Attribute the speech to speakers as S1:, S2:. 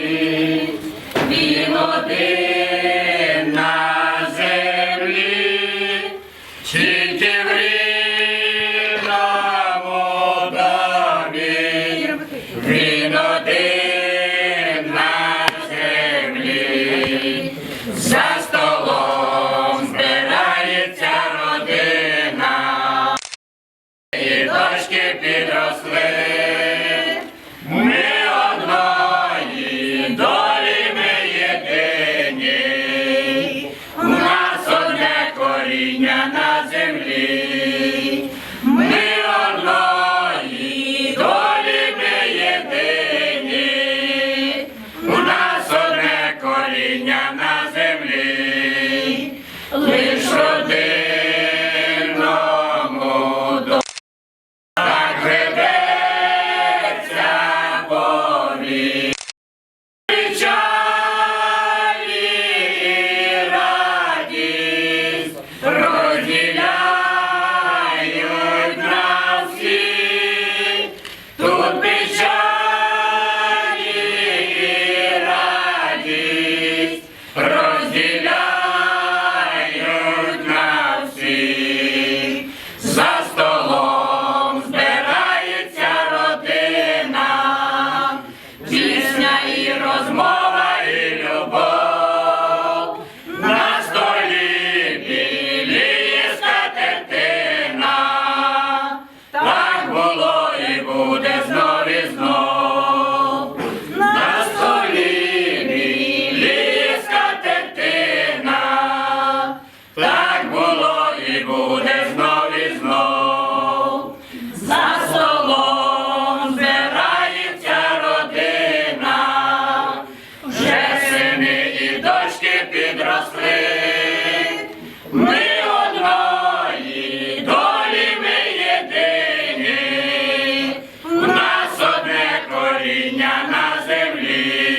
S1: домі, він один на землі, тільки в коріння на землі. Ми одної долі єдині, у нас одне коріння на землі, лиш родинному долі. Так ведеться. і буде знов і знов. На столі біліска тетина, так було і буде знов і знов. За столом збирається родина, вже сини і дочки підросли. творіння на землі.